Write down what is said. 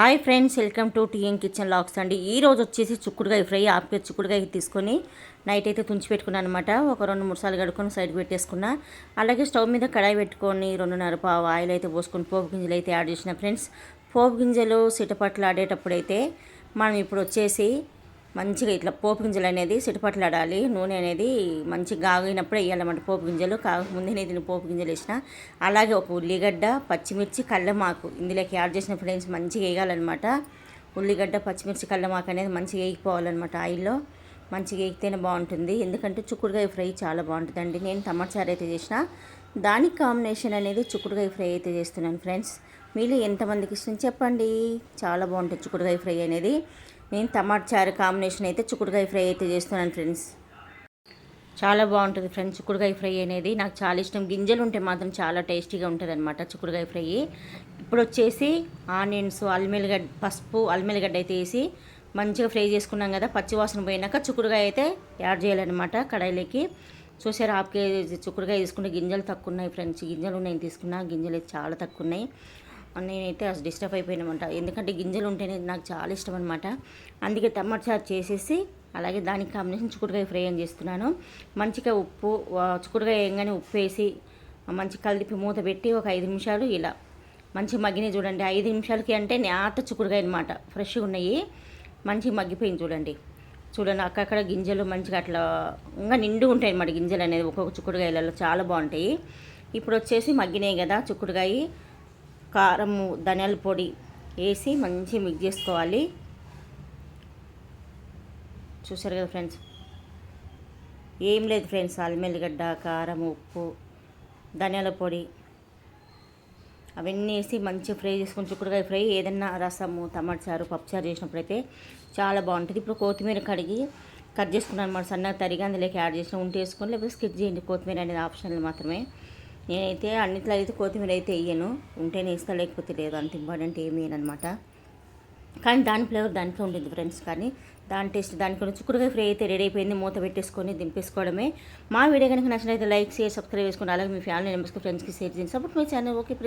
Hi friends welcome to TM kitchen lakhs అండి. ఈ రోజు వచ్చేసి చుక్కుడుగాయ ఫ్రై ఆపితే చుక్కుడుగాయ తీసుకొని నైట్ అయితే తుంచి పెట్టుకున్నాను అనమాట ఒక రెండు మూడు సార్లు కడుక్కొని సైడ్ పెట్టేసుకున్నా. అలాగే స్టవ్ మీద కడాయి పెట్టుకొని రెండున్నర పావు ఆయిల్ అయితే పోసుకొని పోపు గింజలు అయితే యాడ్ చేసిన ఫ్రెండ్స్. పోపు గింజలు సిటపట్లు ఆడేటప్పుడైతే మనం ఇప్పుడు వచ్చేసి మంచిగా ఇట్లా పోపు గింజలు అనేది సిటపట్లాడాలి. నూనె అనేది మంచిగా గాగినప్పుడు వేయాలన్నమాట పోపు గింజలు. కాకముందే నేను దీన్ని పోపు గింజలు వేసిన. అలాగే ఒక ఉల్లిగడ్డ పచ్చిమిర్చి కళ్ళమాకు ఇందులోకి యాడ్ చేసిన ఫ్రెండ్స్ మంచిగా వేయాలన్నమాట. ఉల్లిగడ్డ పచ్చిమిర్చి కళ్ళమాకు అనేది మంచిగా వేగిపోవాలన్నమాట ఆయిల్లో. మంచిగా వేగితేనే బాగుంటుంది. ఎందుకంటే చుక్కుడుకాయ ఫ్రై చాలా బాగుంటుందండి. నేను టమాటా చారు అయితే చేసిన. దానికి కాంబినేషన్ అనేది చుక్కుడుకాయ ఫ్రై అయితే చేస్తున్నాను ఫ్రెండ్స్. మీరు ఎంతమందికి ఇష్టం? చెప్పండి. చాలా బాగుంటుంది చుక్కుడుకాయ ఫ్రై అనేది. నేను టమాట చారు కాంబినేషన్ అయితే చుక్కుడుకాయ ఫ్రై అయితే చేస్తున్నాను ఫ్రెండ్స్. చాలా బాగుంటుంది ఫ్రెండ్స్ చుక్కుడుకాయ ఫ్రై అనేది. నాకు చాలా ఇష్టం. గింజలు ఉంటే మాత్రం చాలా టేస్టీగా ఉంటుంది అనమాట చుక్కుడుకాయ ఫ్రై. ఇప్పుడు వచ్చేసి ఆనియన్స్ అల్మెల్లిగడ్డ పసుపు అల్మెల్లిగడ్డ అయితే వేసి మంచిగా ఫ్రై చేసుకున్నాం కదా పచ్చివాసన పోయినాక చుక్కుడుకాయ అయితే యాడ్ చేయాలన్నమాట కడాయిలోకి. చూసారు హాఫ్ కేజీ చుక్కుడుకాయ తీసుకుంటే గింజలు తక్కువ ఉన్నాయి ఫ్రెండ్స్. గింజలు నేను తీసుకున్నా గింజలు అయితే చాలా తక్కువ ఉన్నాయి. నేనైతే అసలు డిస్టర్బ్ అయిపోయినమాట. ఎందుకంటే గింజలు ఉంటేనే నాకు చాలా ఇష్టం అనమాట అందుకే టమాటా చారు చేసేసి అలాగే దానికి కాంబినేషన్ చిక్కుడుకాయ ఫ్రై అని చేస్తున్నాను. మంచిగా ఉప్పు చిక్కుడుకాయ వేయగానే ఉప్పు వేసి మంచి కలిపి మూత పెట్టి ఒక ఐదు నిమిషాలు ఇలా మంచి మగ్గినాయి చూడండి. ఐదు నిమిషాలకి అంటే నేత చిక్కుడుకాయ అనమాట ఫ్రెష్గా ఉన్నాయి. మంచిగా మగ్గిపోయింది చూడండి. చూడండి అక్కడక్కడ గింజలు మంచిగా అట్లా ఇంకా నిండు ఉంటాయి అన్నమాట గింజలు అనేది ఒక్కొక్క చిక్కుడుకాయలలో. చాలా బాగుంటాయి. ఇప్పుడు వచ్చేసి మగ్గినాయి కదా చిక్కుడుకాయ. కారము ధనియాల పొడి వేసి మంచిగా మిక్స్ చేసుకోవాలి. చూసారు కదా ఫ్రెండ్స్ ఏం లేదు ఫ్రెండ్స్ అల్మెల్లిగడ్డ కారం ఉప్పు ధనియాల పొడి. అవన్నీ వేసి మంచిగా ఫ్రై చేసుకుని చిక్కుడుకాయ ఫ్రై ఏదన్నా రసము టమాట చారు పప్పుచారు చేసినప్పుడైతే చాలా బాగుంటుంది. ఇప్పుడు కొత్తిమీర కడిగి కట్ చేసుకున్నాను అనమాట సన్నగా తరిగి అందులోకి యాడ్ చేసిన ఉంటే వేసుకొని లేకపోతే స్కిప్ చేయండి. కొత్తిమీర అనేది ఆప్షనల్ మాత్రమే. నేనైతే అన్నిట్లో అయితే కొత్తిమీర అయితే వేయను. ఉంటేనే ఇస్తా లేకపోతే లేదు అంత ఇంపార్టెంట్ ఏమీ అనమాట కానీ దాని ఫ్లేవర్ దాంట్లో ఉంటుంది ఫ్రెండ్స్ కానీ దాని టేస్ట్ దానికి చుక్కుడుగా ఫ్రై అయితే రెడీ అయిపోయింది. మూత పెట్టేసుకొని దింపేసుకోవడమే. మా వీడియో కనుక నచ్చినైతే లైక్ షేర్ సబ్స్క్రైబ్ చేసుకోండి అలాగే మీ ఫ్యామిలీ మెంబర్స్కి ఫ్రెండ్స్కి షేర్ చేయండి సపోర్ట్ మీ ఛానల్ ఓకే ఫ్రెండ్స్